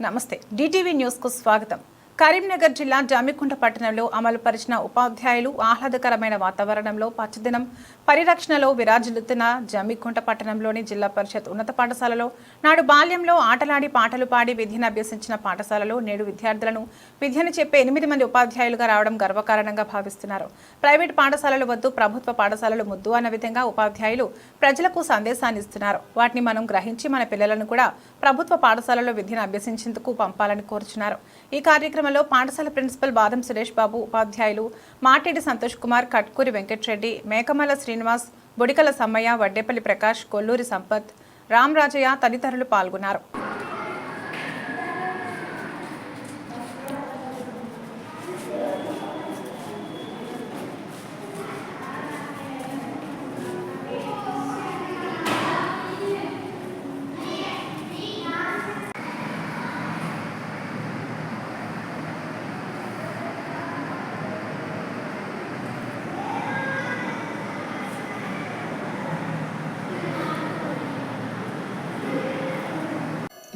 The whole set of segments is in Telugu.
నమస్తే. డిటీవీ న్యూస్కు స్వాగతం. కరీంనగర్ జిల్లా జామికుంట పట్టణంలో అమలు పరిచిన ఉపాధ్యాయులు ఆహ్లాదకరమైన వాతావరణంలో పచ్చదనం పరిరక్షణలో విరాజిల్లుతున్న జమ్మికుంట పట్టణంలోని జిల్లా పరిషత్ ఉన్నత పాఠశాలలో నాడు బాల్యంలో ఆటలాడి పాటలు పాడి విద్యను అభ్యసించిన పాఠశాలలో నేడు విద్యార్థులను విద్యను చెప్పే ఎనిమిది మంది ఉపాధ్యాయులుగా రావడం గర్వకారణంగా భావిస్తున్నారు. ప్రైవేట్ పాఠశాలలు వద్దు ప్రభుత్వ పాఠశాలలు ముద్దు అన్న విధంగా ఉపాధ్యాయులు ప్రజలకు సందేశాన్ని ఇస్తున్నారు. వాటిని మనం గ్రహించి మన పిల్లలను కూడా ప్రభుత్వ పాఠశాలలో విద్యను అభ్యసించేందుకు పంపాలని కోరుచున్నారు. ఈ కార్యక్రమంలో పాఠశాల ప్రిన్సిపల్ బాదం సురేష్ బాబు ఉపాధ్యాయులు మాటేడి సంతోష్ కుమార్ కట్కూరి వెంకట్రెడ్డి మేకమల శ్రీ శ్రీనివాస్ బుడికల సమ్మయ్య వడ్డేపల్లి ప్రకాష్ కొల్లూరి సంపత్ రామ్ రాజయ్య తదితరులు పాల్గొన్నారు.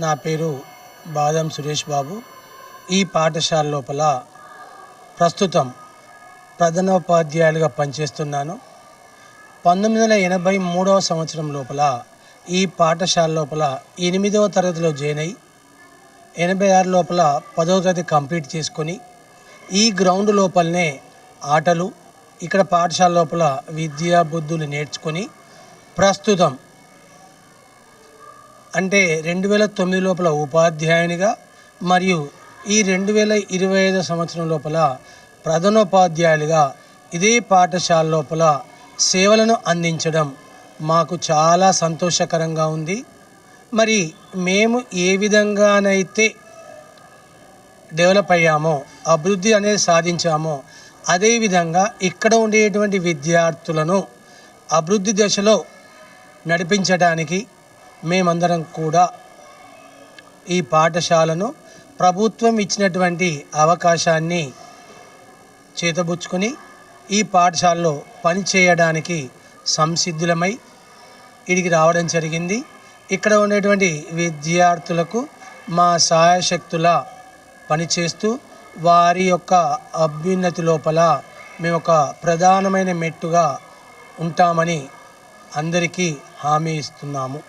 నా పేరు బాదం సురేష్ బాబు. ఈ పాఠశాల లోపల ప్రస్తుతం ప్రధానోపాధ్యాయులుగా పనిచేస్తున్నాను. పంతొమ్మిది వందల ఎనభై మూడవ సంవత్సరం లోపల ఈ పాఠశాల లోపల ఎనిమిదవ తరగతిలో జాయిన్ అయ్యి ఎనభై ఆరు లోపల పదవ తరగతి కంప్లీట్ చేసుకొని ఈ గ్రౌండ్ లోపలనే ఆటలు ఇక్కడ పాఠశాల లోపల విద్యా బుద్ధులు నేర్చుకొని ప్రస్తుతం అంటే రెండు వేల తొమ్మిది లోపల ఉపాధ్యాయునిగా మరియు ఈ రెండు వేల ఇరవై ఐదు సంవత్సరం లోపల ప్రధానోపాధ్యాయులుగా ఇదే పాఠశాల లోపల సేవలను అందించడం మాకు చాలా సంతోషకరంగా ఉంది. మరి మేము ఏ విధంగానైతే డెవలప్ అయ్యామో అభివృద్ధి అనేది సాధించామో అదేవిధంగా ఇక్కడ ఉండేటువంటి విద్యార్థులను అభివృద్ధి దశలో నడిపించడానికి మేమందరం కూడా ఈ పాఠశాలను ప్రభుత్వం ఇచ్చినటువంటి అవకాశాన్ని చేతబుచ్చుకొని ఈ పాఠశాలలో పనిచేయడానికి సంసిద్ధులమై ఇడికి రావడం జరిగింది. ఇక్కడ ఉండేటువంటి విద్యార్థులకు మా సహాయశక్తుల పనిచేస్తూ వారి యొక్క అభ్యున్నతి లోపల మేము ఒక ప్రధానమైన మెట్టుగా ఉంటామని అందరికీ హామీ ఇస్తున్నాము.